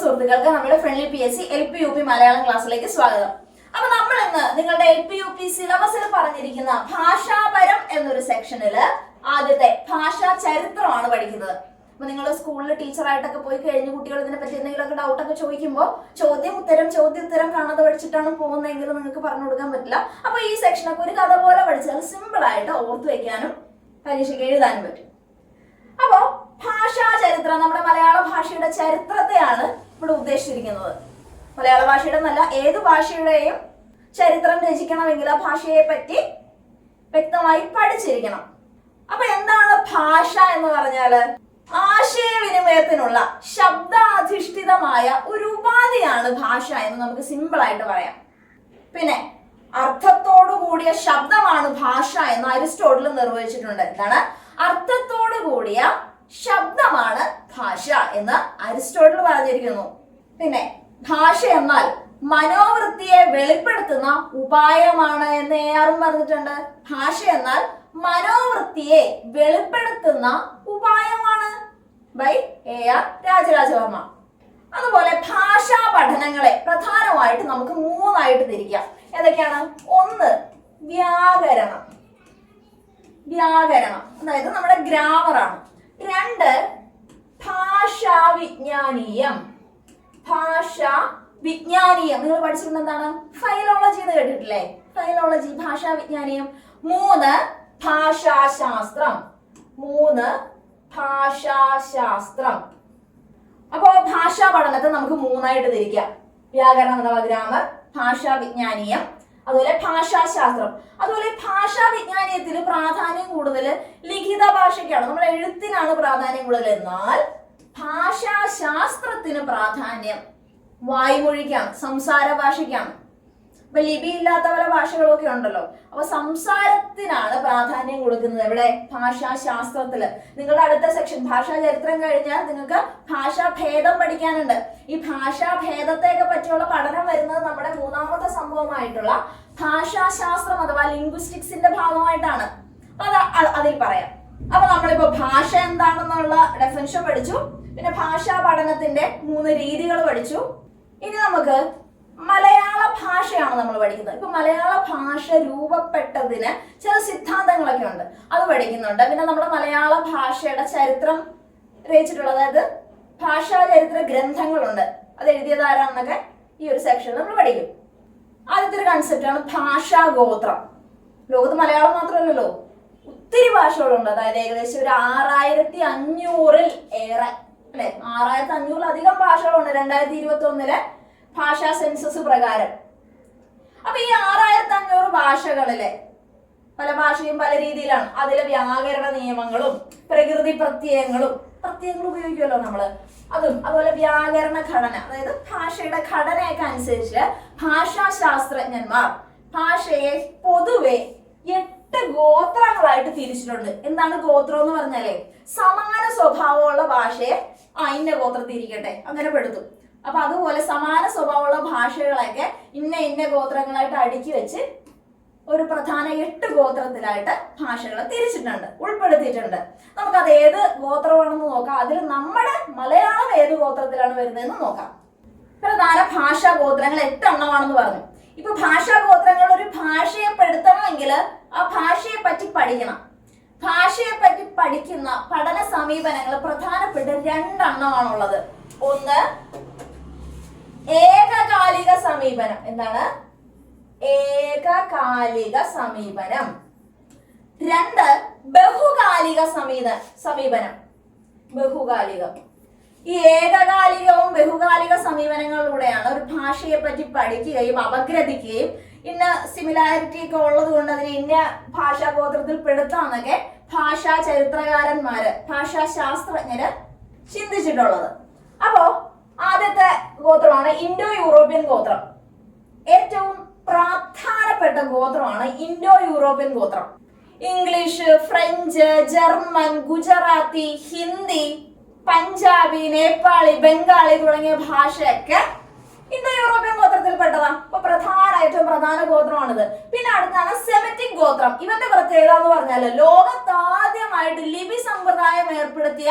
സുഹൃത്തുക്കൾക്ക് നമ്മുടെ friendly P S C L P U P Malayalam ക്ലാസ്സിലേക്ക് സ്വാഗതം. അപ്പൊ നമ്മൾ ഇന്ന് നിങ്ങളുടെ എൽ പി യു പി സിലബസിൽ പറഞ്ഞിരിക്കുന്ന ഭാഷാപരം എന്നൊരു സെക്ഷനിൽ ആദ്യത്തെ ഭാഷാ ചരിത്രമാണ് പഠിക്കുന്നത്. അപ്പൊ നിങ്ങൾ സ്കൂളിൽ ടീച്ചറായിട്ടൊക്കെ പോയി കഴിഞ്ഞ കുട്ടികൾ ഇതിനെ പറ്റി എന്തെങ്കിലുമൊക്കെ ഡൗട്ട് ഒക്കെ ചോദിക്കുമ്പോൾ ചോദ്യം ഉത്തരം ചോദ്യം ഉത്തരം കാണാതെ പഠിച്ചിട്ടാണ് പോകുന്നതെങ്കിൽ നിങ്ങൾക്ക് പറഞ്ഞു കൊടുക്കാൻ പറ്റില്ല. അപ്പൊ ഈ സെക്ഷനൊക്കെ ഒരു കഥ പോലെ പഠിച്ചാൽ സിമ്പിൾ ആയിട്ട് ഓർത്ത് വെക്കാനും പരീക്ഷയ്ക്ക് എഴുതാനും പറ്റും. അപ്പോ ഭാഷാ ചരിത്രം നമ്മുടെ മലയാള ഭാഷയുടെ ചരിത്രത്തെയാണ് ഇവിടെ ഉദ്ദേശിച്ചിരിക്കുന്നത്. മലയാള ഭാഷയുടെ നല്ല ഏത് ഭാഷയുടെയും ചരിത്രം രചിക്കണമെങ്കിൽ ആ ഭാഷയെ പറ്റി വ്യക്തമായി പഠിച്ചിരിക്കണം. അപ്പൊ എന്താണ് ഭാഷ എന്ന് പറഞ്ഞാൽ ആശയവിനിമയത്തിനുള്ള ശബ്ദാധിഷ്ഠിതമായ ഒരു ഉപാധിയാണ് ഭാഷ എന്ന് നമുക്ക് സിമ്പിൾ ആയിട്ട് പറയാം. പിന്നെ അർത്ഥത്തോടു കൂടിയ ശബ്ദമാണ് ഭാഷ എന്ന് അരിസ്റ്റോട്ടിൽ നിർവചിച്ചിട്ടുണ്ട്. എന്താണ്? അർത്ഥത്തോടു കൂടിയ ശബ്ദമാണ് ഭാഷ എന്ന് അരിസ്റ്റോട്ടിൽ പറഞ്ഞിരിക്കുന്നു. പിന്നെ ഭാഷ എന്നാൽ മനോവൃത്തിയെ വെളിപ്പെടുത്തുന്ന ഉപായമാണ് എന്ന് ഏറും പറഞ്ഞിട്ടുണ്ട്. ഭാഷ എന്നാൽ മനോവൃത്തിയെ വെളിപ്പെടുത്തുന്ന ഉപായമാണ് ബൈ എ ആർ രാജരാജവർമ്മ. അതുപോലെ ഭാഷാ പഠനങ്ങളെ പ്രധാനമായിട്ട് നമുക്ക് മൂന്നായിട്ട് തിരിക്കാം. ഏതൊക്കെയാണ്? ഒന്ന് വ്യാകരണം. വ്യാകരണം. അതായത് നമ്മുടെ ഗ്രാമറാണ് രണ്ട് ഭാഷാവിജ്ഞാനീയം. ഭാഷ വിജ്ഞാനീയം നിങ്ങൾ പഠിച്ചിരുന്ന എന്താണ്? ഫൈലോളജി എന്ന് കേട്ടിട്ടില്ലേ? ഫൈലോളജി ഭാഷാ വിജ്ഞാനീയം മൂന്ന് ഭാഷാശാസ്ത്രം. മൂന്ന് ഭാഷാശാസ്ത്രം. അപ്പോ ഭാഷാ പഠനത്തെ നമുക്ക് മൂന്നായിട്ട് തിരിക്കാം. വ്യാകരണം അഥവാ ഗ്രാമർ ഭാഷാ വിജ്ഞാനീയം അതുപോലെ ഭാഷാശാസ്ത്രം. അതുപോലെ ഭാഷാ വിജ്ഞാനത്തിന് പ്രാധാന്യം കൂടുതൽ ലിഖിത ഭാഷയ്ക്കാണ്. നമ്മൾ എഴുത്തിനാണ് പ്രാധാന്യം കൂടുതൽ. എന്നാൽ ഭാഷാശാസ്ത്രത്തിന് പ്രാധാന്യം വായ്മൊഴിക്കാം സംസാര ഭാഷയ്ക്കാണ് ഇപ്പൊ ലിപി ഇല്ലാത്ത പല ഭാഷകളൊക്കെ ഉണ്ടല്ലോ. അപ്പൊ സംസാരത്തിനാണ് പ്രാധാന്യം കൊടുക്കുന്നത് ഇവിടെ ഭാഷാശാസ്ത്രത്തിൽ നിങ്ങളുടെ അടുത്ത സെക്ഷൻ ഭാഷാ ചരിത്രം കഴിഞ്ഞാൽ നിങ്ങൾക്ക് ഭാഷാ ഭേദം പഠിക്കാനുണ്ട്. ഈ ഭാഷാ ഭേദത്തെയൊക്കെ പറ്റിയുള്ള പഠനം വരുന്നത് നമ്മുടെ മൂന്നാമത്തെ സംഭവമായിട്ടുള്ള ഭാഷാശാസ്ത്രം അഥവാ ലിംഗ്വിസ്റ്റിക്സിന്റെ ഭാഗമായിട്ടാണ്. അത് അതിൽ പറയാം. അപ്പൊ നമ്മളിപ്പോ ഭാഷ എന്താണെന്നുള്ള ഡെഫിനിഷൻ പഠിച്ചു. പിന്നെ ഭാഷാ പഠനത്തിന്റെ മൂന്ന് രീതികൾ പഠിച്ചു. ഇനി നമുക്ക് മലയാള ഭാഷയാണ് നമ്മൾ പഠിക്കുന്നത്. ഇപ്പൊ മലയാള ഭാഷ രൂപപ്പെട്ടതിന് ചില സിദ്ധാന്തങ്ങളൊക്കെ ഉണ്ട്. അത് പഠിക്കുന്നുണ്ട്. പിന്നെ നമ്മുടെ മലയാള ഭാഷയുടെ ചരിത്രം രചിച്ചിട്ടുള്ള അതായത് ഭാഷാ ചരിത്ര ഗ്രന്ഥങ്ങളുണ്ട്. അത് എഴുതിയത് ആരാണെന്നൊക്കെ ഈ ഒരു സെക്ഷനിൽ നമ്മൾ പഠിക്കും. ആദ്യത്തെ ഒരു കൺസെപ്റ്റാണ് ഭാഷാ ഗോത്രം ലോകത്ത് മലയാളം മാത്രമല്ലല്ലോ ഒത്തിരി ഭാഷകളുണ്ട്. അതായത് ഏകദേശം ഒരു ആറായിരത്തി അഞ്ഞൂറിൽ ഏറെ അല്ലെ? ആറായിരത്തി അഞ്ഞൂറിലധികം ഭാഷകളുണ്ട്. രണ്ടായിരത്തി ഇരുപത്തി ഒന്നിലെ ഭാഷാ സെൻസസ് പ്രകാരം. അപ്പൊ ഈ ആറായിരത്തി അഞ്ഞൂറ് ഭാഷകളിലെ പല ഭാഷയും പല രീതിയിലാണ്. അതിലെ വ്യാകരണ നിയമങ്ങളും പ്രകൃതി പ്രത്യയങ്ങളും പ്രത്യയങ്ങൾ ഉപയോഗിക്കുമല്ലോ നമ്മൾ. അതും അതുപോലെ വ്യാകരണ ഘടന അതായത് ഭാഷയുടെ ഘടനയൊക്കെ അനുസരിച്ച് ഭാഷാശാസ്ത്രജ്ഞന്മാർ ഭാഷയെ പൊതുവെ എട്ട് ഗോത്രങ്ങളായിട്ട് തിരിച്ചിട്ടുണ്ട്. എന്താണ് ഗോത്രം എന്ന് പറഞ്ഞാലേ? സമാന സ്വഭാവമുള്ള ഭാഷയെ ആ ഇന്ന ഗോത്രത്തിരിക്കട്ടെ. അങ്ങനെ പെടുത്തും. അപ്പൊ അതുപോലെ സമാന സ്വഭാവമുള്ള ഭാഷകളൊക്കെ ഇന്ന ഇന്ന ഗോത്രങ്ങളായിട്ട് അടുക്കി വെച്ച് ഒരു പ്രധാന എട്ട് ഗോത്രത്തിലായിട്ട് ഭാഷകളെ തിരിച്ചിട്ടുണ്ട് ഉൾപ്പെടുത്തിയിട്ടുണ്ട്. നമുക്കത് ഏത് ഗോത്രമാണെന്ന് നോക്കാം. അതിൽ നമ്മുടെ മലയാളം ഏത് ഗോത്രത്തിലാണ് വരുന്നതെന്ന് നോക്കാം. പ്രധാന ഭാഷാ ഗോത്രങ്ങൾ എട്ട് എട്ടെണ്ണമാണെന്ന് പറഞ്ഞു. ഇപ്പൊ ഭാഷാ ഗോത്രങ്ങൾ ഒരു ഭാഷയെ പെടുത്തണമെങ്കിൽ ആ ഭാഷയെ പറ്റി പഠിക്കണം. ഭാഷയെ പറ്റി പഠിക്കുന്ന പഠന സമീപനങ്ങൾ പ്രധാനപ്പെട്ട രണ്ടെണ്ണമാണുള്ളത്. ഒന്ന് ഏകകാലിക സമീപനം. എന്താണ്? ഏകകാലിക സമീപനം. രണ്ട് ബഹുകാലിക സമീപ സമീപനം. ബഹുകാലികം. ഈ ഏകകാലികവും ബഹുകാലിക സമീപനങ്ങളിലൂടെയാണ് ഒരു ഭാഷയെ പറ്റി പഠിക്കുകയും അപഗ്രഥിക്കുകയും ഇന്ന സിമിലാരിറ്റി ഒക്കെ ഉള്ളത് കൊണ്ട് അതിനെ ഇന്ന ഭാഷാ ഗോത്രത്തിൽ പെടുത്താന്നൊക്കെ ഭാഷാ ചരിത്രകാരന്മാര് ഭാഷാ ശാസ്ത്രജ്ഞര് ചിന്തിച്ചിട്ടുള്ളത്. അപ്പോ ആദ്യത്തെ ഗോത്രമാണ് ഇൻഡോ യൂറോപ്യൻ ഗോത്രം. ഏറ്റവും പ്രധാനപ്പെട്ട ഗോത്രമാണ് ഇൻഡോ യൂറോപ്യൻ ഗോത്രം. English French German Gujarati Hindi Punjabi Nepali Bengali തുടങ്ങിയ ഭാഷയൊക്കെ ഇന്തോ യൂറോപ്യൻ ഗോത്രത്തിൽപ്പെട്ടതാ അപ്പൊ പ്രധാന ഏറ്റവും പ്രധാന ഗോത്രമാണിത്. പിന്നെ അടുത്താണ് സെമറ്റിക് ഗോത്രം. ഇവന്റെ പ്രത്യേകത എന്ന് പറഞ്ഞാൽ ലോകത്താദ്യമായിട്ട് ലിപി സമ്പ്രദായം ഏർപ്പെടുത്തിയ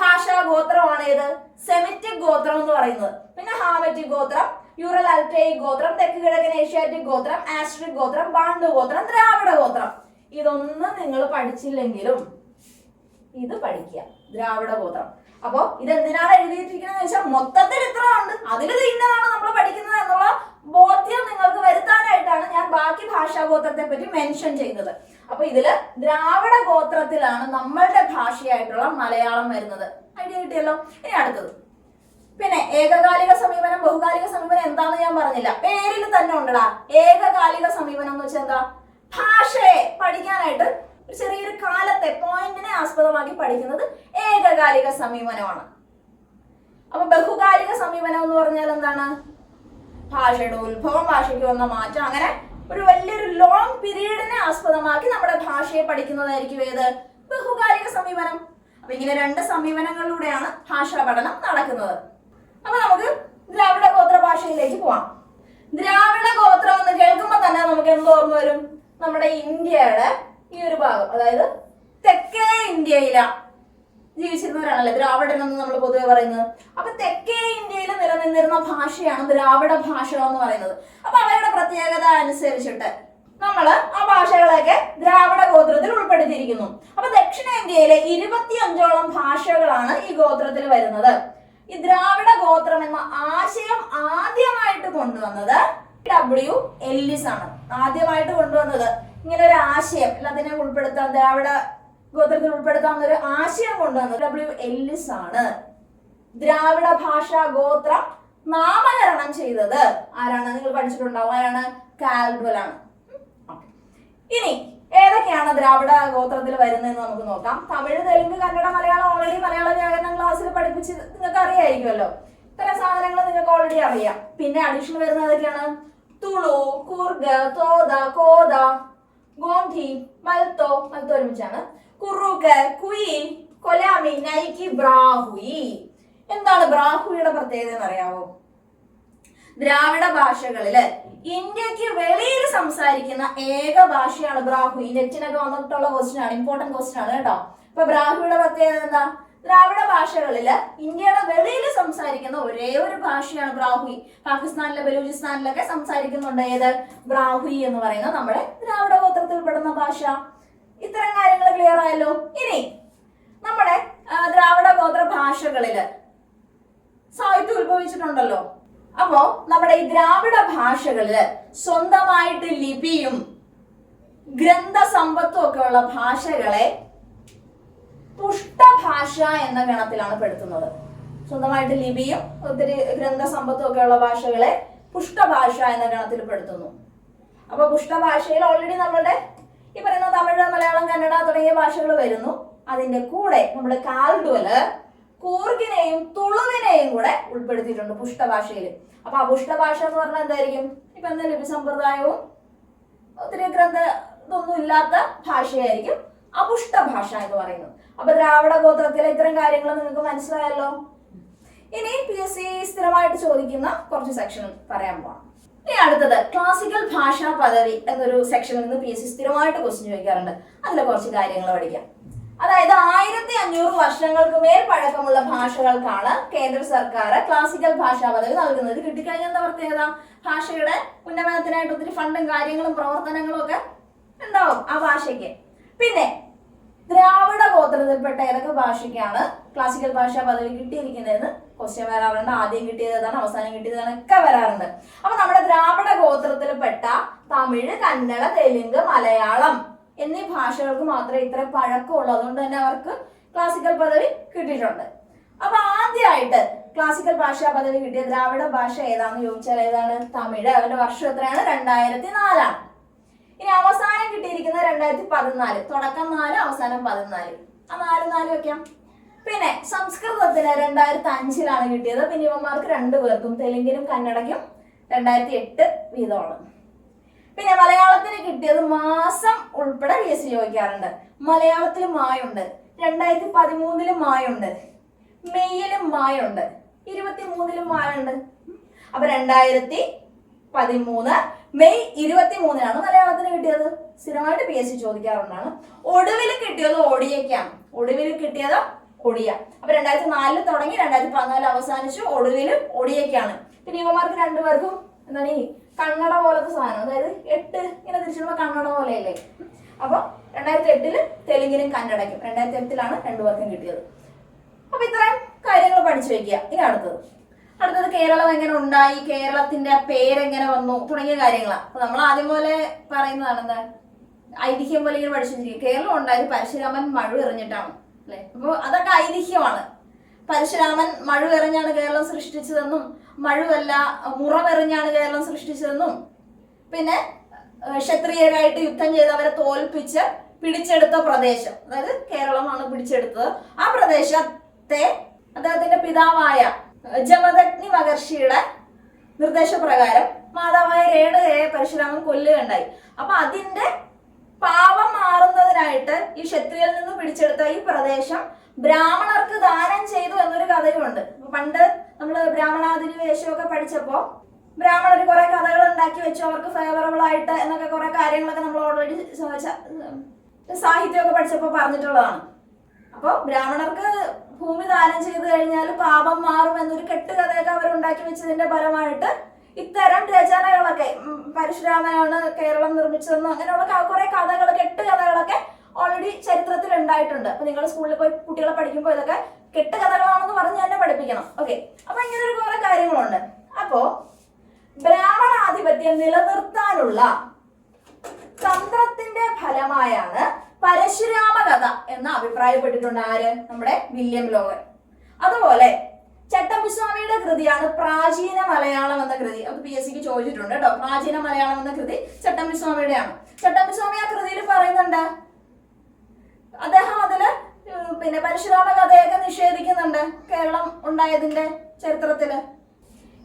ഭാഷാ ഗോത്രമാണ് ഏത് സെമിറ്റിക് ഗോത്രം എന്ന് പറയുന്നത്. പിന്നെ ഹാമറ്റിക് ഗോത്രം യൂറൽ അൽറ്റൈക് ഗോത്രം തെക്ക് കിഴക്കൻ ഏഷ്യാറ്റിക് ഗോത്രം ആസ്ട്രിക് ഗോത്രം ബാണ്ടു ഗോത്രം ദ്രാവിഡ ഗോത്രം. ഇതൊന്നും നിങ്ങൾ പഠിച്ചില്ലെങ്കിലും ഇത് പഠിക്കുക. ദ്രാവിഡ ഗോത്രം. അപ്പോ ഇത് എന്തിനാണ് എഴുതിയിട്ടിരിക്കുന്നത് വെച്ചാൽ മൊത്തത്തിൽ ഇത്ര ഉണ്ട്. അതിൽ ഇന്നതാണ് നമ്മൾ പഠിക്കുന്നത് എന്നുള്ള ബോധ്യം നിങ്ങൾക്ക് വരുത്താനായിട്ടാണ് ഞാൻ ബാക്കി ഭാഷാ ഗോത്രത്തെ പറ്റി മെൻഷൻ ചെയ്തത് അപ്പൊ ഇതിൽ ദ്രാവിഡ ഗോത്രത്തിലാണ് നമ്മളുടെ ഭാഷയായിട്ടുള്ള മലയാളം വരുന്നത്. ഐഡിയ കിട്ടിയല്ലോ? ഇനി അടുത്തത്. പിന്നെ ഏകകാലിക സമീപനം ബഹുകാലിക സമീപനം എന്താന്ന് ഞാൻ പറഞ്ഞില്ല. പേരിൽ തന്നെ ഉണ്ടടാ. ഏകകാലിക സമീപനം എന്ന് വെച്ചാൽ എന്താ? ഭാഷയെ പഠിക്കാനായിട്ട് ഒരു ചെറിയൊരു കാലത്തെ പോയിന്റിനെ ആസ്പദമാക്കി പഠിക്കുന്നത് ഏകകാലിക സമീപനമാണ്. അപ്പൊ ബഹുകാലിക സമീപനം എന്ന് പറഞ്ഞാൽ എന്താണ്? ഭാഷയുടെ ഉത്ഭവം ഭാഷയ്ക്ക് വന്ന മാറ്റം അങ്ങനെ ഒരു വലിയൊരു ലോങ് പീരീഡിനെ ആസ്പദമാക്കി നമ്മുടെ ഭാഷയെ പഠിക്കുന്നതായിരിക്കും ഏത്? ബഹുകാലിക സമീപനം. അപ്പൊ ഇങ്ങനെ രണ്ട് സമീപനങ്ങളിലൂടെയാണ് ഭാഷാ പഠനം നടക്കുന്നത്. അപ്പൊ നമുക്ക് ദ്രാവിഡ ഗോത്ര ഭാഷയിലേക്ക് പോവാം. ദ്രാവിഡ ഗോത്രം എന്ന് കേൾക്കുമ്പോൾ തന്നെ നമുക്ക് എന്ത് ഓർമ്മ വരും? നമ്മുടെ ഇന്ത്യയുടെ ഈ ഒരു ഭാഗം അതായത് തെക്കേ ഇന്ത്യയില ജീവിച്ചിരുന്നവരാണല്ലേ? ദ്രാവിഡൻ എന്ന് നമ്മൾ പൊതുവെ പറയുന്നത്. അപ്പൊ തെക്കേ ഇന്ത്യയിൽ നിലനിന്നിരുന്ന ഭാഷയാണ് ദ്രാവിഡ ഭാഷ എന്ന് പറയുന്നത്. അപ്പൊ അവരുടെ പ്രത്യേകത അനുസരിച്ചിട്ട് നമ്മൾ ആ ഭാഷകളെയൊക്കെ ദ്രാവിഡ ഗോത്രത്തിൽ ഉൾപ്പെടുത്തിയിരിക്കുന്നു. അപ്പൊ ദക്ഷിണേന്ത്യയിലെ ഇരുപത്തിയഞ്ചോളം ഭാഷകളാണ് ഈ ഗോത്രത്തിൽ വരുന്നത്. ഈ ദ്രാവിഡ ഗോത്രം എന്ന ആശയം ആദ്യമായിട്ട് കൊണ്ടുവന്നത് ഡബ്ല്യു എല്ലിസ് ആണ്. ആദ്യമായിട്ട് കൊണ്ടുവന്നത് ഇങ്ങനെ ഒരു ആശയം എല്ലാത്തിനെയും ഉൾപ്പെടുത്താൻ ദ്രാവിഡ ഗോത്രത്തിൽ ഉൾപ്പെടുത്താവുന്ന ഒരു ആശയം കൊണ്ടുവന്നത് ഡബ്ല്യു എല്ലിസ് ആണ്. ദ്രാവിഡ ഭാഷാ ഗോത്രം നാമകരണം ചെയ്തത്. ആരാണ്? നിങ്ങൾ പഠിച്ചിട്ടുണ്ടാവും. ആരാണ്? കാൽഡ്വൽ ആണ്. ഇനി ഏതൊക്കെയാണ് ദ്രാവിഡ ഗോത്രത്തിൽ വരുന്നതെന്ന് നമുക്ക് നോക്കാം. തമിഴ് തെലുങ്ക് കന്നഡ മലയാളം ഓൾറെഡി മലയാള വ്യാകരണം ക്ലാസ്സിൽ പഠിപ്പിച്ച് നിങ്ങൾക്ക് അറിയായിരിക്കുമല്ലോ. ഇത്തരം സാധനങ്ങൾ നിങ്ങൾക്ക് ഓൾറെഡി അറിയാം. പിന്നെ അഡീഷണൽ വരുന്നത് ഏതൊക്കെയാണ്? തുളു കൂർഗ് തോത കോത ഗോന്ധി മൽത്തോ മൽത്തോ ഒരുമിച്ചാണ്. കുറുക്ക് കുയിൻ കൊലാമി നൈക്കി ബ്രാഹുയി. എന്താണ് ബ്രാഹുയുടെ പ്രത്യേകത എന്ന് അറിയാവോ ദ്രാവിഡ ഭാഷകളിൽ ഇന്ത്യയ്ക്ക് വെളിയിൽ സംസാരിക്കുന്ന ഏക ഭാഷയാണ് ബ്രാഹുയി. നെറ്റിനൊക്കെ വന്നിട്ടുള്ള ക്വസ്റ്റ്യൻ ആണ് ഇമ്പോർട്ടന്റ് ക്വസ്റ്റ്യൻ ആണ് കേട്ടോ. ഇപ്പൊ ബ്രാഹുയുടെ പ്രത്യേകത എന്താ? ദ്രാവിഡ ഭാഷകളിൽ ഇന്ത്യയുടെ വെളിയിൽ സംസാരിക്കുന്ന ഒരേ ഒരു ഭാഷയാണ് ബ്രാഹുയി. പാകിസ്ഥാനിലെ ബലൂചിസ്ഥാനിലൊക്കെ സംസാരിക്കുന്നുണ്ട് ഏത്? ബ്രാഹുയി എന്ന് പറയുന്ന നമ്മുടെ ദ്രാവിഡ ഗോത്രത്തിൽപ്പെടുന്ന ഭാഷ. ഇത്തരം കാര്യങ്ങൾ ക്ലിയർ ആയല്ലോ? ഇനി നമ്മുടെ ദ്രാവിഡ ഗോത്ര ഭാഷകളിൽ സാഹിത്യം ഉത്ഭവിച്ചിട്ടുണ്ടല്ലോ. അപ്പോ നമ്മുടെ ഈ ദ്രാവിഡ ഭാഷകളിൽ സ്വന്തമായിട്ട് ലിപിയും ഗ്രന്ഥ സമ്പത്തും ഒക്കെ ഉള്ള ഭാഷകളെ പുഷ്ടഭാഷ എന്ന ഗണത്തിലാണ് പെടുത്തുന്നത്. സ്വന്തമായിട്ട് ലിപിയും ഒത്തിരി ഗ്രന്ഥസമ്പത്തും ഒക്കെ ഉള്ള ഭാഷകളെ പുഷ്ടഭാഷ എന്ന ഗണത്തിൽ പെടുത്തുന്നു. അപ്പൊ പുഷ്ടഭാഷയിൽ ഓൾറെഡി നമ്മളുടെ ഈ പറയുന്ന തമിഴ് മലയാളം കന്നഡ തുടങ്ങിയ ഭാഷകൾ വരുന്നു. അതിന്റെ കൂടെ നമ്മൾ കാൽഡുവൽ കൂർഗിനെയും തുളുവിനെയും കൂടെ ഉൾപ്പെടുത്തിയിട്ടുണ്ട് പുഷ്ടഭാഷയിൽ. അപ്പൊ അപുഷ്ടഭാഷ എന്ന് പറഞ്ഞാൽ എന്തായിരിക്കും? ഇപ്പൊ എന്താ ലിപി സമ്പ്രദായവും ഒത്തിരി ഗ്രന്ഥ ഇതൊന്നും ഇല്ലാത്ത ഭാഷയായിരിക്കും അപുഷ്ട ഭാഷ എന്ന് പറയുന്നത്. അപ്പൊ ദ്രാവിഡ ഗോത്രത്തിലെ ഇത്തരം കാര്യങ്ങൾ നിങ്ങൾക്ക് മനസ്സിലായല്ലോ? ഇനി പി എസ് സി സ്ഥിരമായിട്ട് ചോദിക്കുന്ന കുറച്ച് സെക്ഷൻ പറയാൻ പോവാം. ഇനി അടുത്തത് ക്ലാസിക്കൽ ഭാഷാ പദവി എന്നൊരു സെക്ഷനിൽ നിന്ന് പി എസ് സി സ്ഥിരമായിട്ട് ക്വസ്റ്റ്യൻ ചോദിക്കാറുണ്ട്. അതിലെ കുറച്ച് കാര്യങ്ങൾ പഠിക്കാം. അതായത് ആയിരത്തി അഞ്ഞൂറ് വർഷങ്ങൾക്ക് മേൽ പഴക്കമുള്ള ഭാഷകൾക്കാണ് കേന്ദ്ര സർക്കാർ ക്ലാസിക്കൽ ഭാഷാ പദവി നൽകുന്നത്. കിട്ടിക്കഴിഞ്ഞാൽ എന്താ പ്രത്യേകത? ഭാഷയുടെ ഉന്നമനത്തിനായിട്ട് ഒത്തിരി ഫണ്ടും കാര്യങ്ങളും പ്രവർത്തനങ്ങളും ഒക്കെ ഉണ്ടാവും ആ ഭാഷയ്ക്ക്. പിന്നെ ദ്രാവിഡ ഗോത്രത്തിൽപ്പെട്ട ഏതൊക്കെ ഭാഷയ്ക്കാണ് ക്ലാസിക്കൽ ഭാഷ പദവി കിട്ടിയിരിക്കുന്നതെന്ന്? ക്വസ്റ്റ്യൻ വരാറുണ്ട്. ആദ്യം കിട്ടിയത് ഏതാണ് അവസാനം കിട്ടിയതാണ് ഒക്കെ വരാറുണ്ട്. അപ്പൊ നമ്മുടെ ദ്രാവിഡ ഗോത്രത്തിൽപ്പെട്ട തമിഴ് കന്നഡ തെലുങ്ക് മലയാളം എന്നീ ഭാഷകൾക്ക് മാത്രമേ ഇത്ര പഴക്കമുള്ളൂ. അതുകൊണ്ട് തന്നെ അവർക്ക് ക്ലാസിക്കൽ പദവി കിട്ടിയിട്ടുണ്ട്. അപ്പൊ ആദ്യമായിട്ട് ക്ലാസിക്കൽ ഭാഷാ പദവി കിട്ടിയ ദ്രാവിഡ ഭാഷ ഏതാണെന്ന് ചോദിച്ചാൽ ഏതാണ്? തമിഴ്. അവരുടെ വർഷം എത്രയാണ്? രണ്ടായിരത്തി നാലാണ് ഇനി അവസാനം കിട്ടിയിരിക്കുന്ന രണ്ടായിരത്തി പതിനാല് തുടക്കം നാല് അവസാനം പതിനാല്. ആ നാല് നാല് വെക്കാം. പിന്നെ സംസ്കൃതത്തിന് രണ്ടായിരത്തി അഞ്ചിലാണ് കിട്ടിയത്. പിന്നെ രണ്ടു പേർക്കും തെലുങ്കിനും കന്നഡയ്ക്കും രണ്ടായിരത്തി എട്ട് വീതമാണ്. പിന്നെ മലയാളത്തിന് കിട്ടിയത് മാസം ഉൾപ്പെടെ പി എസ് ചോദിക്കാറുണ്ട്. മലയാളത്തിൽ മായുണ്ട്. രണ്ടായിരത്തി പതിമൂന്നിലും മായുണ്ട്. മെയ്യിലും മായുണ്ട്. ഇരുപത്തി മൂന്നിലും മായുണ്ട്. അപ്പൊ രണ്ടായിരത്തി പതിമൂന്ന് മെയ് ഇരുപത്തി മൂന്നിനാണ് മലയാളത്തിന് കിട്ടിയത്. സ്ഥിരമായിട്ട് പി എസ് സി ചോദിക്കാറുണ്ടാണ്. ഒടുവിൽ കിട്ടിയത് ഒടിയക്കാണ് ഒടുവിൽ കിട്ടിയത് ഒടിയ. അപ്പൊ രണ്ടായിരത്തി നാലിൽ തുടങ്ങി രണ്ടായിരത്തി പതിനാലിൽ അവസാനിച്ചു ഒടുവിൽ ഒടിയക്കാണ് പിന്നെ യുവമാർക്ക് രണ്ടുപേർക്കും എന്താണ് ഈ കണ്ണട പോലത്തെ സാധനം അതായത് എട്ട് ഇങ്ങനെ തിരിച്ചിടുമ്പോൾ കണ്ണട പോലെയല്ലേ? അപ്പൊ രണ്ടായിരത്തി എട്ടിൽ തെലുങ്കിനും കന്നഡയ്ക്കും രണ്ടായിരത്തി എട്ടിലാണ് രണ്ടുപേർക്കും കിട്ടിയത്. അപ്പൊ ഇത്രയും കാര്യങ്ങൾ പഠിച്ചു വെക്കുക. ഇനി അടുത്തത്. അടുത്തത് കേരളം എങ്ങനെ ഉണ്ടായി കേരളത്തിന്റെ പേരെങ്ങനെ വന്നു തുടങ്ങിയ കാര്യങ്ങളാണ് അപ്പൊ നമ്മൾ ആദ്യം പോലെ പറയുന്നതാണ് എന്താ ഐതിഹ്യം പോലെ ഇങ്ങനെ പഠിച്ചിരിക്കും കേരളം ഉണ്ടായത് പരശുരാമൻ മഴ എറിഞ്ഞിട്ടാണ് അല്ലെ? അപ്പൊ അതൊക്കെ ഐതിഹ്യമാണ്. പരശുരാമൻ മഴ എറിഞ്ഞാണ് കേരളം സൃഷ്ടിച്ചതെന്നും മഴുവല്ല മുറമെറിഞ്ഞാണ് കേരളം സൃഷ്ടിച്ചതെന്നും. പിന്നെ ക്ഷത്രിയരായിട്ട് യുദ്ധം ചെയ്ത് അവരെ തോൽപ്പിച്ച് പിടിച്ചെടുത്ത പ്രദേശം. അതായത് കേരളമാണ് പിടിച്ചെടുത്തത്. ആ പ്രദേശത്തെ അദ്ദേഹത്തിന്റെ പിതാവായ ജമദഗ്നി മഹർഷിയുടെ നിർദ്ദേശപ്രകാരം മാതാവായ രേണുകയെ പരശുരാമൻ കൊല്ലുകയുണ്ടായി. അപ്പൊ അതിന്റെ പാപം മാറുന്നതിനായിട്ട് ഈ ക്ഷത്രിയിൽ നിന്ന് പിടിച്ചെടുത്ത ഈ പ്രദേശം ബ്രാഹ്മണർക്ക് ദാനം ചെയ്തു എന്നൊരു കഥയുമുണ്ട് പണ്ട് നമ്മൾ ബ്രാഹ്മണാധിനിവേശമൊക്കെ പഠിച്ചപ്പോ ബ്രാഹ്മണർ കുറെ കഥകൾ ഉണ്ടാക്കി വെച്ചു. അവർക്ക് ഫേവറബിൾ ആയിട്ട് എന്നൊക്കെ കുറെ കാര്യങ്ങളൊക്കെ നമ്മൾ ഓൾറെഡി സാഹിത്യമൊക്കെ പഠിച്ചപ്പോൾ പറഞ്ഞിട്ടുള്ളതാണ്. അപ്പോൾ ബ്രാഹ്മണർക്ക് ഭൂമി ദാനം ചെയ്തു കഴിഞ്ഞാൽ പാപം മാറും എന്നൊരു കെട്ടുകഥയൊക്കെ അവർ ഉണ്ടാക്കി വെച്ചതിന്റെ ഫലമായിട്ട് ഇത്തരം രചനകളൊക്കെ പരശുരാമനാണ് കേരളം നിർമ്മിച്ചതെന്നും അങ്ങനെയുള്ള കുറെ കഥകൾ കെട്ടുകഥകളൊക്കെ ഓൾറെഡി ചരിത്രത്തിൽ ഉണ്ടായിട്ടുണ്ട്. അപ്പൊ നിങ്ങൾ സ്കൂളിൽ പോയി കുട്ടികളെ പഠിക്കുമ്പോൾ ഇതൊക്കെ കെട്ടുകഥകളാണെന്ന് പറഞ്ഞ് തന്നെ പഠിപ്പിക്കണം. ഓക്കെ അപ്പൊ ഇങ്ങനെ ഒരു കുറെ കാര്യങ്ങളുണ്ട്. അപ്പോ ബ്രാഹ്മണാധിപത്യം നിലനിർത്താനുള്ള തന്ത്രത്തിന്റെ ഫലമായാണ് പരശുരാമ കഥ എന്ന് അഭിപ്രായപ്പെട്ടിട്ടുണ്ട് ആര്? നമ്മുടെ വില്യം ലോവർ അതുപോലെ ചട്ടമ്പിസ്വാമിയുടെ കൃതിയാണ് പ്രാചീന മലയാളം എന്ന കൃതി. അത് പി എസ് സിക്ക് ചോദിച്ചിട്ടുണ്ട് കേട്ടോ പ്രാചീന മലയാളം എന്ന കൃതി ചട്ടമ്പിസ്വാമിയുടെയാണ്. ചട്ടമ്പിസ്വാമി ആ കൃതിയിൽ പറയുന്നുണ്ട്. അദ്ദേഹം അതിൽ പിന്നെ പരശുരാമ കഥയൊക്കെ നിഷേധിക്കുന്നുണ്ട് കേരളം ഉണ്ടായതിന്റെ ചരിത്രത്തിൽ.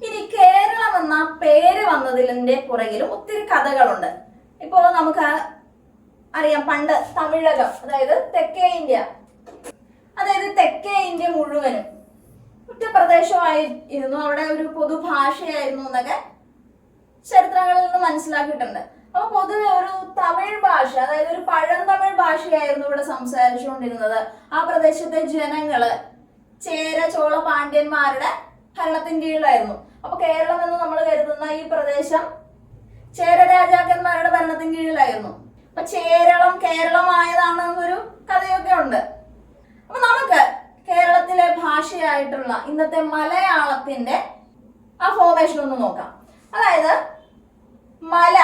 ഇനി കേരളം എന്ന പേര് വന്നതിന്റെ പുറകിലും ഒത്തിരി കഥകളുണ്ട്. ഇപ്പോ നമുക്ക് അറിയാം പണ്ട് തമിഴകം അതായത് തെക്കേ ഇന്ത്യ. അതായത് തെക്കേ ഇന്ത്യ മുഴുവനും ഒറ്റ പ്രദേശമായിരുന്നു അവിടെ ഒരു പൊതുഭാഷയായിരുന്നു എന്നൊക്കെ ചരിത്രങ്ങളിൽ നിന്ന് മനസ്സിലാക്കിയിട്ടുണ്ട്. അപ്പൊ പൊതുവെ ഒരു തമിഴ് ഭാഷ അതായത് ഒരു പഴന്തമിഴ് ഭാഷയായിരുന്നു ഇവിടെ സംസാരിച്ചുകൊണ്ടിരുന്നത്. ആ പ്രദേശത്തെ ജനങ്ങൾ ചേര ചോള പാണ്ഡ്യന്മാരുടെ ഭരണത്തിൻ കീഴിലായിരുന്നു. അപ്പൊ കേരളം എന്ന് നമ്മൾ കരുതുന്ന ഈ പ്രദേശം ചേര രാജാക്കന്മാരുടെ ഭരണത്തിന് കീഴിലായിരുന്നു. അപ്പൊ ചേരളം കേരളമായതാണ് എന്നൊരു കഥയൊക്കെ ഉണ്ട്. അപ്പൊ നമുക്ക് കേരളത്തിലെ ഭാഷയായിട്ടുള്ള ഇന്നത്തെ മലയാളത്തിന്റെ ആ ഫോർമേഷൻ ഒന്ന് നോക്കാം. അതായത് മല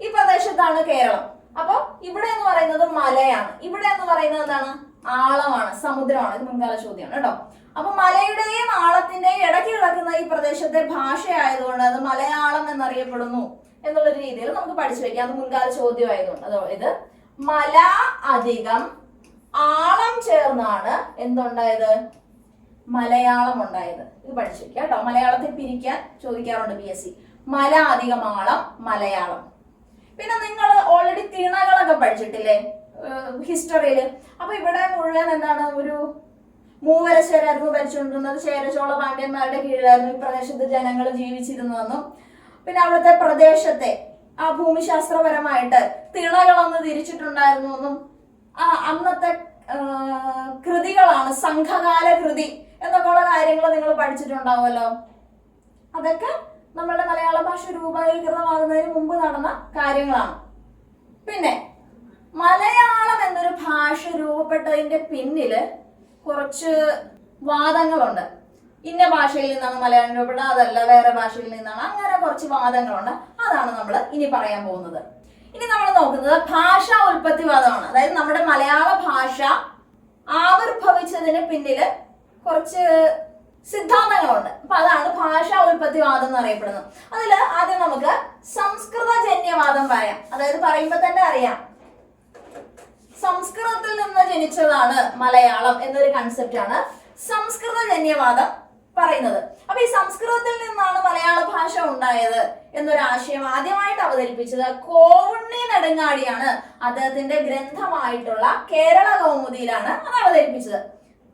ഈ പ്രദേശത്താണ് കേരളം. അപ്പൊ ഇവിടെ എന്ന് പറയുന്നത് മലയാണ്. ഇവിടെ എന്ന് പറയുന്നത് എന്താണ്? ആളമാണ് സമുദ്രമാണ്. ഇത് മുൻകാല ചോദ്യമാണ് കേട്ടോ. അപ്പൊ മലയുടെയും ആളത്തിന്റെയും ഇടയ്ക്ക് കിടക്കുന്ന ഈ പ്രദേശത്തെ ഭാഷയായതുകൊണ്ട് അത് മലയാളം എന്നറിയപ്പെടുന്നു. എന്നുള്ള രീതിയിൽ നമുക്ക് പഠിച്ചു വെക്കാം. അത് മുൻകാല ചോദ്യമായതുകൊണ്ട്. അതായത് മല അധികം ആളം ചേർന്നാണ് എന്തുണ്ടായത്? മലയാളം ഉണ്ടായത്. ഇത് പഠിച്ചു വെക്കാം കേട്ടോ. മലയാളത്തെ പിരിക്കാൻ ചോദിക്കാറുണ്ട് പി എസ് സി മല അധികം ആളം മലയാളം. പിന്നെ നിങ്ങൾ ഓൾറെഡി തിണകളൊക്കെ പഠിച്ചിട്ടില്ലേ? ഹിസ്റ്ററിയിൽ അപ്പൊ ഇവിടെ മുഴുവൻ എന്താണ്? ഒരു മൂവരശ്വരായിരുന്നു ഭരിച്ചുകൊണ്ടിരുന്നത്. ചേരചോള പാണ്ഡ്യന്മാരുടെ കീഴിലായിരുന്നു ഈ പ്രദേശത്ത് ജനങ്ങൾ ജീവിച്ചിരുന്നതെന്നും പിന്നെ അവിടുത്തെ പ്രദേശത്തെ ആ ഭൂമിശാസ്ത്രപരമായിട്ട് തിണകളൊന്ന് തിരിച്ചിട്ടുണ്ടായിരുന്നു എന്നും ആ അന്നത്തെ കൃതികളാണ് സംഘകാല കൃതി എന്നൊക്കെയുള്ള കാര്യങ്ങൾ നിങ്ങൾ പഠിച്ചിട്ടുണ്ടാവുമല്ലോ. അതൊക്കെ നമ്മളുടെ മലയാള ഭാഷ രൂപീകൃതമാകുന്നതിന് മുമ്പ് നടന്ന കാര്യങ്ങളാണ്. പിന്നെ മലയാളം എന്നൊരു ഭാഷ രൂപപ്പെട്ടതിന്റെ പിന്നിൽ കുറച്ച് വാദങ്ങളുണ്ട്. ഇന്ന ഭാഷയിൽ നിന്നാണ് മലയാളം രൂപപ്പെട്ടത് അതല്ല വേറെ ഭാഷയിൽ നിന്നാണ്. അങ്ങനെ കുറച്ച് വാദങ്ങളുണ്ട്. അതാണ് നമ്മൾ ഇനി പറയാൻ പോകുന്നത്. ഇനി നമ്മൾ നോക്കുന്നത് ഭാഷാ ഉൽപ്പത്തിവാദമാണ്. അതായത് നമ്മുടെ മലയാള ഭാഷ ആവിർഭവിച്ചതിന് പിന്നിൽ കുറച്ച് സിദ്ധാന്തങ്ങളുണ്ട്. അപ്പൊ അതാണ് ഭാഷാ ഉൽപ്പത്തിവാദം എന്ന് അറിയപ്പെടുന്നത്. അതിൽ ആദ്യം നമുക്ക് സംസ്കൃതജന്യവാദം പറയാം. അതായത് പറയുമ്പോൾ തന്നെ അറിയാം. സംസ്കൃതത്തിൽ നിന്ന് ജനിച്ചതാണ് മലയാളം എന്നൊരു കൺസെപ്റ്റാണ് സംസ്കൃതജന്യവാദം പറയുന്നത്. അപ്പൊ ഈ സംസ്കൃതത്തിൽ നിന്നാണ് മലയാള ഭാഷ ഉണ്ടായത് എന്നൊരു ആശയം ആദ്യമായിട്ട് അവതരിപ്പിച്ചത് കോവുണ്ണി നെടുങ്ങാടിയാണ്. അദ്ദേഹത്തിന്റെ ഗ്രന്ഥമായിട്ടുള്ള കേരള കൗമുദിയിലാണ് അത് അവതരിപ്പിച്ചത്.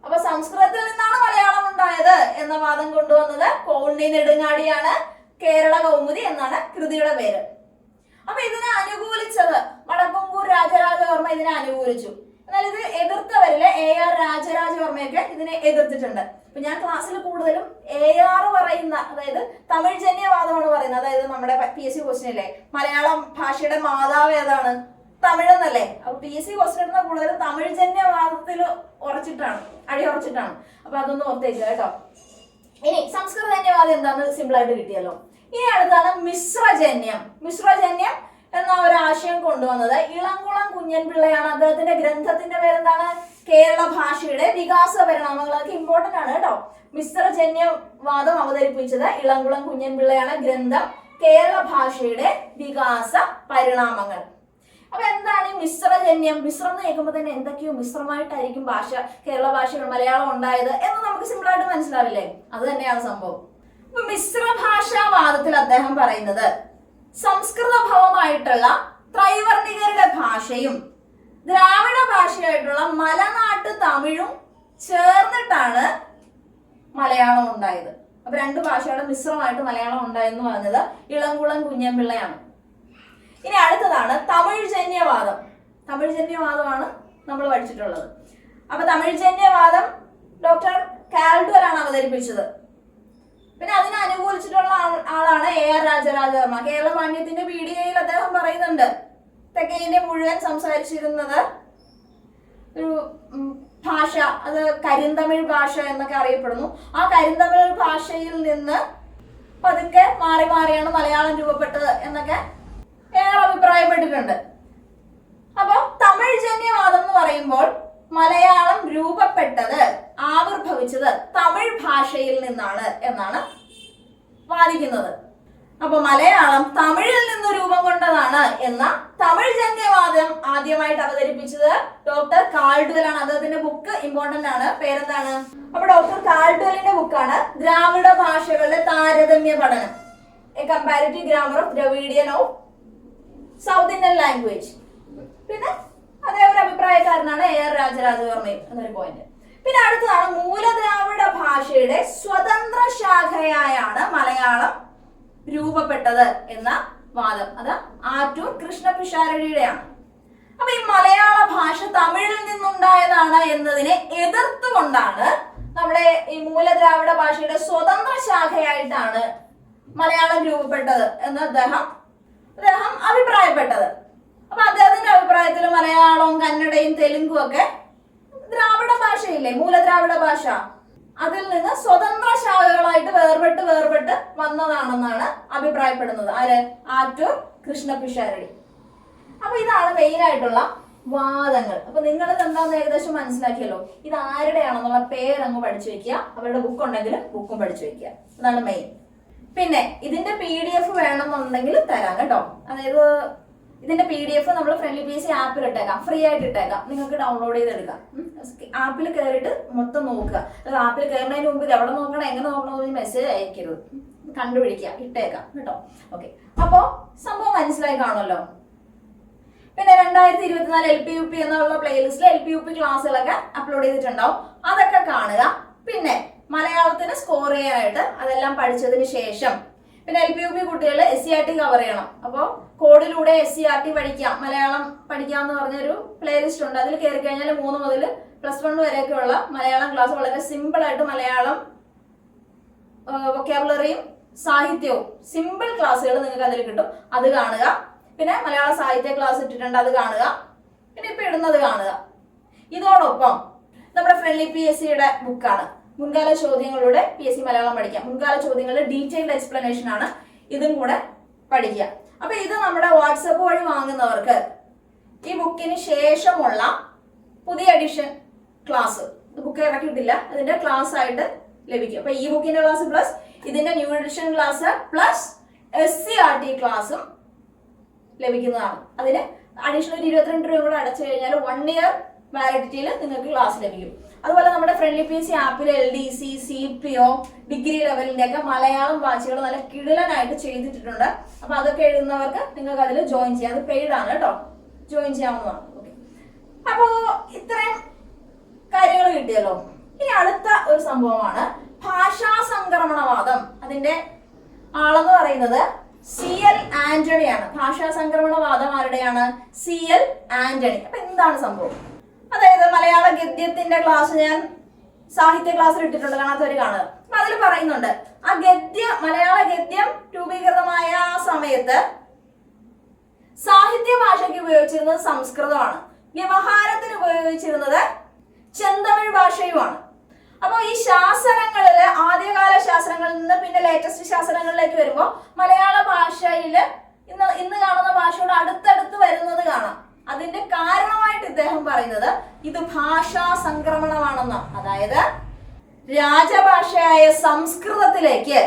അപ്പൊ സംസ്കൃതത്തിൽ നിന്നാണ് മലയാളം ഉണ്ടായത് എന്ന വാദം കൊണ്ടുവന്നത് കോവുണ്ണി നെടുങ്ങാടിയാണ്. കേരള കൗമുദി എന്നാണ് കൃതിയുടെ പേര്. അപ്പൊ ഇതിനെ അനുകൂലിച്ചത് വടക്കുംകൂർ രാജരാജവർമ്മ ഇതിനെ അനുകൂലിച്ചു. എന്നാൽ ഇത് എതിർത്തവരിലെ എ ആർ രാജരാജവർമ്മയൊക്കെ ഇതിനെ എതിർത്തിട്ടുണ്ട്. ഇപ്പൊ ഞാൻ ക്ലാസ്സിൽ കൂടുതലും എ ആർ പറയുന്ന അതായത് തമിഴ് ജന്യവാദമാണ് പറയുന്നത്. അതായത് നമ്മുടെ പി എസ് സി ക്വസ്റ്റിനില്ലേ മലയാളം ഭാഷയുടെ മാതാവ് ഏതാണ്? തമിഴെന്നല്ലേ അപ്പൊ പി എസ് സി ക്വസ്റ്റ്യൻ ഇടുന്ന കൂടുതലും തമിഴ് ജന്യവാദത്തിൽ ഉറച്ചിട്ടാണ് അടി ഉറച്ചിട്ടാണ്. അപ്പൊ അതൊന്ന് ഓർത്തേക്കുക കേട്ടോ. ഇനി സംസ്കൃത ജന്യവാദം എന്താന്ന് സിമ്പിൾ ആയിട്ട് കിട്ടിയല്ലോ. ഇനി അടുത്താണ് മിശ്രജന്യം മിശ്രജന്യം എന്ന ഒരു ആശയം കൊണ്ടുവന്നത് ഇളംകുളം കുഞ്ഞൻ പിള്ളയാണ് അദ്ദേഹത്തിന്റെ ഗ്രന്ഥത്തിന്റെ പേരെന്താണ്? കേരള ഭാഷയുടെ വികാസ പരിണാമങ്ങൾ അതൊക്കെ ഇമ്പോർട്ടന്റ് ആണ് കേട്ടോ. മിശ്ര ജന്യവാദം അവതരിപ്പിച്ചത് ഇളംകുളം കുഞ്ഞൻപിള്ളയാണ് ഗ്രന്ഥം കേരള ഭാഷയുടെ വികാസ പരിണാമങ്ങൾ. അപ്പൊ എന്താണ് മിശ്രജന്യം മിശ്രം എന്ന് കേൾക്കുമ്പോൾ തന്നെ എന്തൊക്കെയോ മിശ്രമായിട്ടായിരിക്കും ഭാഷ കേരള ഭാഷകൾ മലയാളം ഉണ്ടായത് എന്ന് നമുക്ക് സിമ്പിൾ ആയിട്ട് മനസ്സിലാവില്ലേ? അത് തന്നെയാണ് സംഭവം. അപ്പൊ മിശ്ര ഭാഷാവാദത്തിൽ അദ്ദേഹം പറയുന്നത് സംസ്കൃത ഭവമായിട്ടുള്ള ത്രൈവർണികരുടെ ഭാഷയും ദ്രാവിഡ ഭാഷയായിട്ടുള്ള മലനാട്ട് തമിഴും ചേർന്നിട്ടാണ് മലയാളം ഉണ്ടായത്. അപ്പൊ രണ്ട് ഭാഷയുടെ മിശ്രമായിട്ട് മലയാളം ഉണ്ടായെന്ന് പറഞ്ഞത് ഇളംകുളം കുഞ്ഞമ്പിള്ളയാണ്. ഇനി അടുത്തതാണ് തമിഴ് ജന്യവാദം തമിഴ് ജന്യവാദമാണ് നമ്മൾ പഠിച്ചിട്ടുള്ളത്. അപ്പൊ തമിഴ് ജന്യവാദം ഡോക്ടർ കാൽഡുവരാണ് അവതരിപ്പിച്ചത്. പിന്നെ അതിനെ അനുകൂലിച്ചിട്ടുള്ള ആളാണ് എ ആർ രാജരാജവർമ്മ. കേരള മാന്യത്തിന്റെ പീഡികയിൽ അദ്ദേഹം പറയുന്നുണ്ട്. തെക്കേ മുഴുവൻ സംസാരിച്ചിരുന്നത് ഒരു ഭാഷ അത് കരിന്തമിഴ് ഭാഷ എന്നൊക്കെ അറിയപ്പെടുന്നു. ആ കരിന്തമിഴ് ഭാഷയിൽ നിന്ന് പതുക്കെ മാറി മാറിയാണ് മലയാളം രൂപപ്പെട്ടത് എന്നൊക്കെ ഏറെ അഭിപ്രായപ്പെട്ടിട്ടുണ്ട്. അപ്പോൾ തമിഴ് ജന്യവാദം എന്ന് പറയുമ്പോൾ മലയാളം രൂപപ്പെട്ടത് ആവിർഭവിച്ചത് തമിഴ് ഭാഷയിൽ നിന്നാണ് എന്നാണ് വാദിക്കുന്നത്. അപ്പൊ മലയാളം തമിഴിൽ നിന്ന് രൂപം കൊണ്ടതാണ് എന്ന തമിഴ് ജന്യവാദം ആദ്യമായിട്ട് അവതരിപ്പിച്ചത് ഡോക്ടർ കാൾഡുവലാണ് അദ്ദേഹത്തിന്റെ ബുക്ക് ഇമ്പോർട്ടന്റ് ആണ്. പേരെന്താണ്? അപ്പൊ ഡോക്ടർ കാൾഡുവലിന്റെ ബുക്കാണ് ദ്രാവിഡ ഭാഷകളുടെ താരതമ്യ പഠനം. A comparative grammar of Dravidian of South Indian language പിന്നെ അതേ ഒരു അഭിപ്രായക്കാരനാണ് എ ആർ രാജരാജവർമ്മയും എന്നൊരു പോയിന്റ് പിന്നെ അടുത്തതാണ് മൂലദ്രാവിഡ ഭാഷയുടെ സ്വതന്ത്ര ശാഖയായാണ് മലയാളം. രൂപപ്പെട്ടത് എന്ന വാദം. അത് ആറ്റൂർ കൃഷ്ണപിഷാരടിയുടെയാണ് അപ്പൊ ഈ മലയാള ഭാഷ തമിഴിൽ നിന്നുണ്ടായതാണ് എന്നതിനെ എതിർത്തുകൊണ്ടാണ് നമ്മുടെ ഈ മൂലദ്രാവിഡ ഭാഷയുടെ സ്വതന്ത്ര ശാഖയായിട്ടാണ് മലയാളം രൂപപ്പെട്ടത് എന്ന് അദ്ദേഹം അദ്ദേഹം അഭിപ്രായപ്പെട്ടത്. അപ്പൊ അദ്ദേഹത്തിന്റെ അഭിപ്രായത്തിൽ മലയാളവും കന്നഡയും തെലുങ്കും ഒക്കെ ദ്രാവിഡ ഭാഷയില്ലേ? മൂലദ്രാവിഡ ഭാഷ. അതിൽ നിന്ന് സ്വതന്ത്ര ശാഖകളായിട്ട് വേർപെട്ട് വേർപെട്ട് വന്നതാണെന്നാണ് അഭിപ്രായപ്പെടുന്നത്. ആര്? ആറ്റൂർ കൃഷ്ണപിഷാരടി. അപ്പൊ ഇതാണ് മെയിൻ ആയിട്ടുള്ള വാദങ്ങൾ. അപ്പൊ നിങ്ങൾ എന്താണെന്ന് ഏകദേശം മനസ്സിലാക്കിയല്ലോ. ഇത് ആരുടെയാണെന്നുള്ള പേരങ്ങ് പഠിച്ചു വെക്കുക. അവരുടെ ബുക്ക് ഉണ്ടെങ്കിൽ ബുക്കും പഠിച്ചു വെക്കുക. അതാണ് മെയിൻ പിന്നെ ഇതിന്റെ പി ഡി എഫ് വേണമെന്നുണ്ടെങ്കിൽ തരാം കേട്ടോ. അതായത് ഇതിന്റെ പി ഡി എഫ് നമ്മൾ ഫ്രണ്ട്ലി പി സി ആപ്പിൽ ഇട്ടേക്കാം. ഫ്രീ ആയിട്ട് ഇട്ടേക്കാം. നിങ്ങൾക്ക് ഡൗൺലോഡ് ചെയ്തെടുക്കാം. ആപ്പിൽ കയറിയിട്ട് മൊത്തം നോക്കുക. അതായത് ആപ്പിൽ കയറുന്നതിന് മുമ്പ് എവിടെ നോക്കണം എങ്ങനെ നോക്കണം എന്ന് മെസ്സേജ് അയക്കരുത്. കണ്ടുപിടിക്കുക. ഇട്ടേക്കാം. കേട്ടോ? ഓക്കെ അപ്പോ സംഭവം മനസ്സിലായി കാണുമല്ലോ. പിന്നെ രണ്ടായിരത്തി ഇരുപത്തിനാല് എൽ പി യു പി എന്നുള്ള പ്ലേലിസ്റ്റിൽ എൽ പി യു പി ക്ലാസ്സുകളൊക്കെ അപ്ലോഡ് ചെയ്തിട്ടുണ്ടാവും. അതൊക്കെ കാണുക. പിന്നെ മലയാളത്തിന് സ്കോർ ചെയ്യാനായിട്ട് അതെല്ലാം പഠിച്ചതിന് ശേഷം പിന്നെ എൽ പി യു പി കുട്ടികൾ S C R T cover ചെയ്യണം അപ്പോൾ കോഡിലൂടെ എസ് സി ആർ ടി പഠിക്കാം. മലയാളം പഠിക്കാം എന്ന് പറഞ്ഞൊരു പ്ലേലിസ്റ്റ് ഉണ്ട്. അതിൽ കയറി കഴിഞ്ഞാൽ മൂന്ന് മുതൽ പ്ലസ് വൺ വരെയൊക്കെയുള്ള മലയാളം ക്ലാസ് വളരെ സിമ്പിൾ ആയിട്ട് മലയാളം വൊക്കാബുലറിയും സാഹിത്യവും സിമ്പിൾ ക്ലാസ്സുകൾ നിങ്ങൾക്ക് അതിൽ കിട്ടും. അത് കാണുക. പിന്നെ മലയാള സാഹിത്യ ക്ലാസ് ഇട്ടിട്ടുണ്ട് അത് കാണുക. പിന്നെ ഇപ്പൊ ഇടുന്നത് കാണുക. ഇതോടൊപ്പം നമ്മുടെ ഫ്രണ്ട്ലി പി എസ് സിയുടെ ബുക്കാണ് മുൻകാല ചോദ്യങ്ങളുടെ പി എസ് സി മലയാളം പഠിക്കാം. മുൻകാല ചോദ്യങ്ങളുടെ ഡീറ്റെയിൽഡ് എക്സ്പ്ലനേഷൻ ആണ് ഇതും കൂടെ പഠിക്കുക. അപ്പൊ ഇത് നമ്മുടെ വാട്സപ്പ് വഴി വാങ്ങുന്നവർക്ക് ഈ ബുക്കിന് ശേഷമുള്ള പുതിയ എഡിഷൻ ക്ലാസ് ബുക്ക് ഇറക്കിയിട്ടില്ല അതിന്റെ ക്ലാസ് ആയിട്ട് ലഭിക്കും. അപ്പൊ ഈ ബുക്കിന്റെ ക്ലാസ് പ്ലസ് ഇതിന്റെ new edition class plus S C R T ക്ലാസ്സും ലഭിക്കുന്നതാണ്. അതിന് അഡീഷണൽ ഇരുപത്തിരണ്ട് രൂപ കൂടെ അടച്ചു കഴിഞ്ഞാൽ വൺ ഇയർ വാലിഡിറ്റിയിൽ നിങ്ങൾക്ക് ക്ലാസ് ലഭിക്കും. അതുപോലെ നമ്മുടെ ഫ്രണ്ട്ലി പി സി ആപ്പിൽ L D C C P O degree ലെവലിന്റെ ഒക്കെ മലയാളം വാച്ചുകൾ നല്ല കിടലനായിട്ട് ചെയ്തിട്ടുണ്ട് അപ്പൊ അതൊക്കെ എഴുതുന്നവർക്ക് നിങ്ങൾക്ക് അതിൽ ജോയിൻ ചെയ്യാം. അത് പെയ്ഡ് ആണ് കേട്ടോ. ജോയിൻ ചെയ്യാവുന്നതാണ്. ഓക്കെ അപ്പോ ഇത്രയും കാര്യങ്ങൾ കിട്ടിയല്ലോ. ഇനി അടുത്ത ഒരു സംഭവമാണ് ഭാഷാ സംക്രമണവാദം. അതിന്റെ ആളെന്ന് പറയുന്നത് സി എൽ ആന്റണിയാണ് ഭാഷാ സംക്രമണവാദം ആരുടെയാണ്? സി എൽ ആന്റണി അപ്പൊ എന്താണ് സംഭവം? അതായത് മലയാള ഗദ്യത്തിന്റെ ക്ലാസ് ഞാൻ സാഹിത്യ ക്ലാസ്സിൽ ഇട്ടിട്ടുണ്ട്. കാണാത്തവര് കാണുക. അതിൽ പറയുന്നുണ്ട് ആ ഗദ്യ മലയാള ഗദ്യം രൂപീകൃതമായ ആ സമയത്ത് സാഹിത്യ ഭാഷയ്ക്ക് ഉപയോഗിച്ചിരുന്നത് സംസ്കൃതമാണ്. വ്യവഹാരത്തിന് ഉപയോഗിച്ചിരുന്നത് ചെന്തമിഴ് ഭാഷയുമാണ്. അപ്പോൾ ഈ ശാസനങ്ങളിൽ ആദ്യകാല ശാസനങ്ങളിൽ നിന്ന് പിന്നെ ലേറ്റസ്റ്റ് ശാസനങ്ങളിലേക്ക് വരുമ്പോൾ മലയാള ഭാഷയിൽ ഇന്ന് ഇന്ന് കാണുന്ന ഭാഷയോട് അടുത്തടുത്ത് വരുന്നത് കാണാം. അതിന്റെ കാരണമായിട്ട് ഇദ്ദേഹം പറയുന്നത് ഇത് ഭാഷാ സംക്രമണമാണെന്ന്. അതായത് രാജഭാഷയായ സംസ്കൃതത്തിലേക്ക്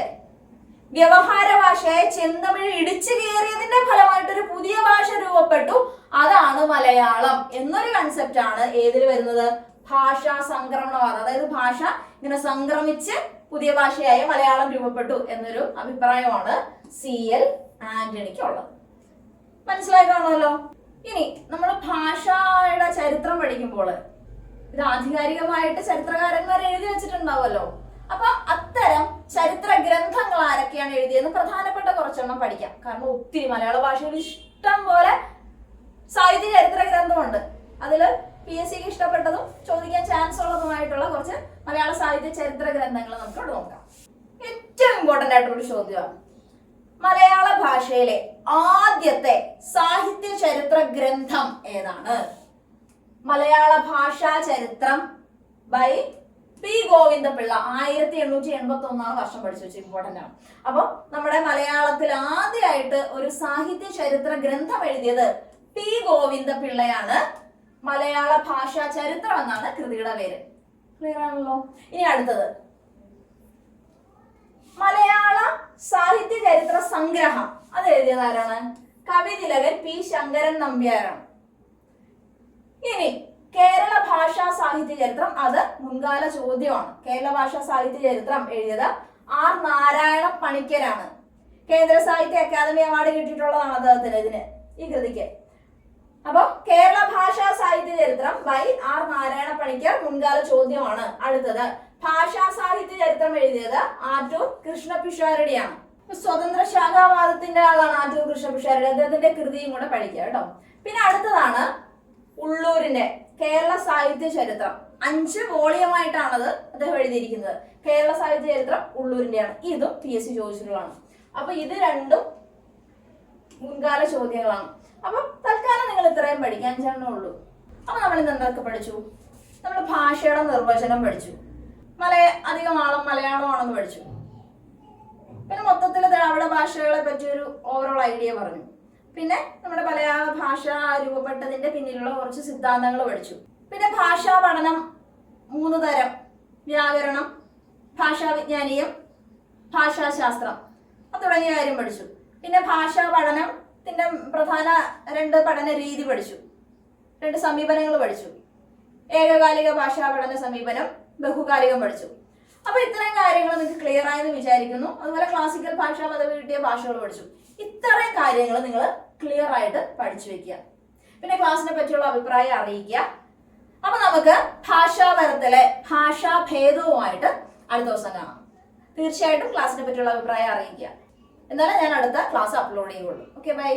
വ്യവഹാര ഭാഷയായ ചെന്തമിഴ് ഇടിച്ചു കയറിയതിന്റെ ഫലമായിട്ട് ഒരു പുതിയ ഭാഷ രൂപപ്പെട്ടു. അതാണ് മലയാളം എന്നൊരു കൺസെപ്റ്റ് ആണ് ഏതിൽ വരുന്നത്? ഭാഷാ സംക്രമണവാദം. അതായത് ഭാഷ ഇങ്ങനെ സംക്രമിച്ച് പുതിയ ഭാഷയായ മലയാളം രൂപപ്പെട്ടു എന്നൊരു അഭിപ്രായമാണ് സി എൽ ആന്റണിക്കുള്ളത്. മനസ്സിലായി കാണുമല്ലോ? ഇനി നമ്മൾ ഭാഷയുടെ ചരിത്രം പഠിക്കുമ്പോൾ ഇത് ആധികാരികമായിട്ട് ചരിത്രകാരന്മാർ എഴുതി വെച്ചിട്ടുണ്ടാവുമല്ലോ. അപ്പൊ അത്തരം ചരിത്ര ഗ്രന്ഥങ്ങൾ ആരൊക്കെയാണ് എഴുതിയെന്ന് പ്രധാനപ്പെട്ട കുറച്ചെണ്ണം പഠിക്കാം. കാരണം ഒത്തിരി മലയാള ഭാഷയിൽ ഇഷ്ടം പോലെ സാഹിത്യ ചരിത്ര ഗ്രന്ഥമുണ്ട്. അതിൽ പി എസ് സിക്ക് ഇഷ്ടപ്പെട്ടതും ചോദിക്കാൻ ചാൻസ് ഉള്ളതുമായിട്ടുള്ള കുറച്ച് മലയാള സാഹിത്യ ചരിത്ര ഗ്രന്ഥങ്ങൾ നമുക്ക് നോക്കാം. ഏറ്റവും ഇമ്പോർട്ടന്റ് ആയിട്ടുള്ള ഒരു ചോദ്യമാണ് മലയാള ഭാഷയിലെ ആദ്യത്തെ സാഹിത്യ ചരിത്ര ഗ്രന്ഥം ഏതാണ്? മലയാള ഭാഷാ ചരിത്രം ബൈ പി ഗോവിന്ദപിള്ള. ആയിരത്തി എണ്ണൂറ്റി എൺപത്തി ഒന്നാം വർഷം പഠിച്ചു വെച്ചു. ഇമ്പോർട്ടന്റ് ആണ്. അപ്പോൾ നമ്മുടെ മലയാളത്തിൽ ആദ്യമായിട്ട് ഒരു സാഹിത്യ ചരിത്ര ഗ്രന്ഥം എഴുതിയത് പി ഗോവിന്ദപിള്ളയാണ്. മലയാള ഭാഷാ ചരിത്രം എന്നാണ് കൃതിയുടെ പേര്. ക്ലിയർ ആണല്ലോ? ഇനി അടുത്തത്. മലയാള സാഹിത്യ ചരിത്ര സംഗ്രഹം. അത് എഴുതിയത് ആരാണ്? കവിതിലകൻ പി ശങ്കരൻ നമ്പ്യാരാണ്. ഇനി കേരള ഭാഷാ സാഹിത്യ ചരിത്രം അത് മുൻകാല ചോദ്യമാണ്. കേരള ഭാഷാ സാഹിത്യ ചരിത്രം എഴുതിയത് ആർ നാരായണ പണിക്കരാണ്. കേന്ദ്ര സാഹിത്യ അക്കാദമി അവാർഡ് കിട്ടിയിട്ടുള്ളതാണ് അദ്ദേഹത്തിന് ഇതിന് ഈ കൃതിക്ക്. അപ്പോൾ കേരള ഭാഷാ സാഹിത്യ ചരിത്രം ബൈ ആർ നാരായണ പണിക്കർ മുൻകാല ചോദ്യമാണ് അടുത്തത്. ഭാഷാ സാഹിത്യ ചരിത്രം എഴുതിയത് ആറ്റൂർ കൃഷ്ണപിഷാരടിയാണ്. സ്വതന്ത്ര ശാഖാവാദത്തിന്റെ ആളാണ് ആറ്റൂർ കൃഷ്ണപിഷാരടി. അദ്ദേഹത്തിന്റെ കൃതിയും കൂടെ പഠിക്കുക കേട്ടോ. പിന്നെ അടുത്തതാണ് ഉള്ളൂരിന്റെ കേരള സാഹിത്യ ചരിത്രം. അഞ്ച് വോളിയമായിട്ടാണത് അദ്ദേഹം എഴുതിയിരിക്കുന്നത്. കേരള സാഹിത്യ ചരിത്രം ഉള്ളൂരിന്റെയാണ്. ഇതും പി എസ് സി ചോദിച്ചിട്ടുള്ളതാണ്. അപ്പൊ ഇത് രണ്ടും മുൻകാല ചോദ്യങ്ങളാണ്. അപ്പൊ തൽക്കാലം നിങ്ങൾ ഇത്രയും പഠിക്കാൻ ചെണ്ണേ ഉള്ളൂ. അപ്പൊ നമ്മൾ ഇന്ന് എന്തൊക്കെ പഠിച്ചു? നമ്മൾ ഭാഷയുടെ നിർവചനം പഠിച്ചു. മലയ അധികം ആളും മലയാളമാണെന്ന് പഠിച്ചു. പിന്നെ മൊത്തത്തിൽ ദ്രാവിഡ ഭാഷകളെ പറ്റി ഒരു ഓവറോൾ ഐഡിയ പറഞ്ഞു. പിന്നെ നമ്മുടെ മലയാള ഭാഷ രൂപപ്പെട്ടതിന്റെ പിന്നിലുള്ള കുറച്ച് സിദ്ധാന്തങ്ങൾ പഠിച്ചു. പിന്നെ ഭാഷാ പഠനം മൂന്ന് തരം. വ്യാകരണം ഭാഷാവിജ്ഞാനീയം ഭാഷാശാസ്ത്രം തുടങ്ങിയ കാര്യം പഠിച്ചു. പിന്നെ ഭാഷാ പഠനത്തിന്റെ പ്രധാന രണ്ട് പഠന രീതി പഠിച്ചു. രണ്ട് സമീപനങ്ങൾ പഠിച്ചു. ഏകകാലിക ഭാഷാ പഠന സമീപനം ബഹുകാലികം പഠിച്ചു. അപ്പൊ ഇത്രയും കാര്യങ്ങൾ നിങ്ങൾക്ക് ക്ലിയർ ആയെന്ന് വിചാരിക്കുന്നു. അതുപോലെ ക്ലാസിക്കൽ ഭാഷാ പദവി കിട്ടിയ ഭാഷകൾ പഠിച്ചു. ഇത്രയും കാര്യങ്ങൾ നിങ്ങൾ ക്ലിയർ ആയിട്ട് പഠിച്ചു വെക്കുക. പിന്നെ ക്ലാസ്സിനെ പറ്റിയുള്ള അഭിപ്രായം അറിയിക്കുക. അപ്പൊ നമുക്ക് ഭാഷാപരത്തിലെ ഭാഷാഭേദവുമായിട്ട് അടുത്ത ദിവസം കാണാം. തീർച്ചയായിട്ടും ക്ലാസ്സിനെ പറ്റിയുള്ള അഭിപ്രായം അറിയിക്കുക. എന്നാലും ഞാൻ അടുത്ത ക്ലാസ് അപ്ലോഡ് ചെയ്യുള്ളൂ. Okay bye